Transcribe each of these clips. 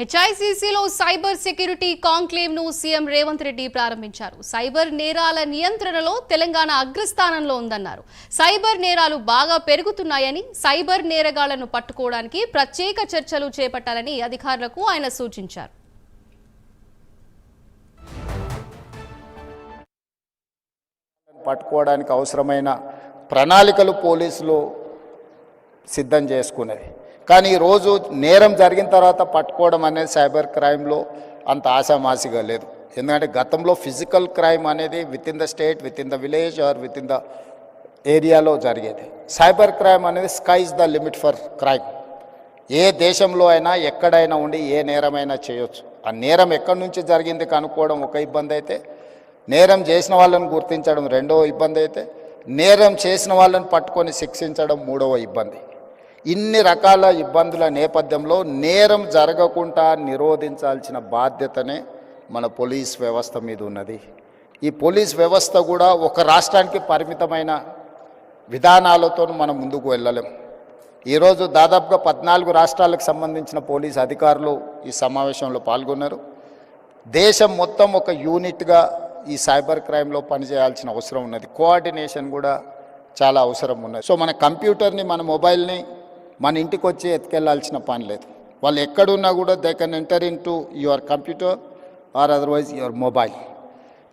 హెచ్ఐసిసిలో cyber security కాంక్లేవ్ను CM Revanth Reddy ప్రారంభించారు. Cyber నేరాల నియంత్రణలో తెలంగాణ అగ్రస్థానంలో ఉందన్నారు. సైబర్ నేరాలు బాగా పెరుగుతున్నాయని సైబర్ నేరగాళ్ళను పట్టుకోవడానికి ప్రత్యేక చర్చలు చేపట్టాలని అధికారులకు ఆయన సూచించారు. పట్టుకోవడానికి అవసరమైన ప్రణాళికలు పోలీసులు సిద్ధం చేసుకునేది. కానీ ఈరోజు నేరం జరిగిన తర్వాత పట్టుకోవడం అనేది సైబర్ క్రైమ్లో అంత ఆశామాసిగా లేదు. ఎందుకంటే గతంలో ఫిజికల్ క్రైమ్ అనేది within the state within the village or within the ఏరియాలో జరిగేది. సైబర్ క్రైమ్ అనేది sky's the limit for crime. ఏ దేశంలో అయినా ఎక్కడైనా ఉండి ఏ నేరమైనా చేయొచ్చు. ఆ నేరం ఎక్కడి నుంచి జరిగింది కనుక్కోవడం ఒక ఇబ్బంది అయితే నేరం చేసిన వాళ్ళని గుర్తించడం రెండవ ఇబ్బంది అయితే నేరం చేసిన వాళ్ళని పట్టుకొని శిక్షించడం మూడవ ఇబ్బంది. ఇన్ని రకాల ఇబ్బందుల నేపథ్యంలో నేరం జరగకుండా నిరోధించాల్సిన బాధ్యతనే మన పోలీస్ వ్యవస్థ మీద ఉన్నది. ఈ పోలీస్ వ్యవస్థ కూడా ఒక రాష్ట్రానికి పరిమితమైన విధానాలతో మనం ముందుకు వెళ్ళలేం. ఈరోజు దాదాపుగా పద్నాలుగు రాష్ట్రాలకు సంబంధించిన పోలీస్ అధికారులు ఈ సమావేశంలో పాల్గొన్నారు. దేశం మొత్తం ఒక యూనిట్గా ఈ సైబర్ క్రైమ్లో పనిచేయాల్సిన అవసరం ఉన్నది. కోఆర్డినేషన్ కూడా చాలా అవసరం ఉన్నది. సో మన కంప్యూటర్ని మన మొబైల్ని మన ఇంటికి వచ్చి ఎత్తుకెళ్ళాల్సిన పని లేదు. వాళ్ళు ఎక్కడున్నా కూడా they can enter in to your computer or otherwise your mobile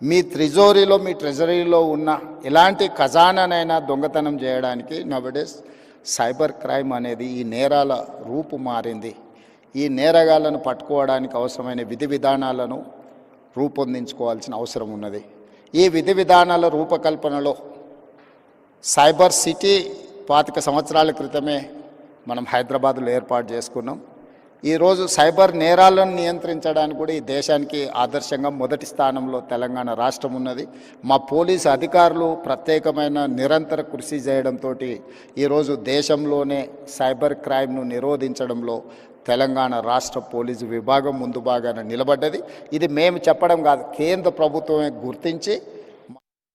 మీ త్రిజోరీలో మీ ట్రెజరీలో ఉన్న ఎలాంటి ఖజానానైనా దొంగతనం చేయడానికి నవడేస్ సైబర్ క్రైమ్ అనేది ఈ నేరాల రూపు మారింది. ఈ నేరగాళ్ళను పట్టుకోవడానికి అవసరమైన విధి విధానాలను రూపొందించుకోవాల్సిన అవసరం ఉన్నది. ఈ విధి విధానాల రూపకల్పనలో సైబర్ సిటీ పాతిక సంవత్సరాల క్రితమే మనం హైదరాబాద్లో ఏర్పాటు చేసుకున్నాం. ఈరోజు సైబర్ నేరాలను నియంత్రించడానికి కూడా ఈ దేశానికి ఆదర్శంగా మొదటి స్థానంలో తెలంగాణ రాష్ట్రం ఉన్నది. మా పోలీసు అధికారులు ప్రత్యేకమైన నిరంతర కృషి చేయడంతో ఈరోజు దేశంలోనే సైబర్ క్రైమ్ను నిరోధించడంలో తెలంగాణ రాష్ట్ర పోలీసు విభాగం ముందు బాగానే నిలబడ్డది. ఇది మేము చెప్పడం కాదు కేంద్ర ప్రభుత్వమే గుర్తించి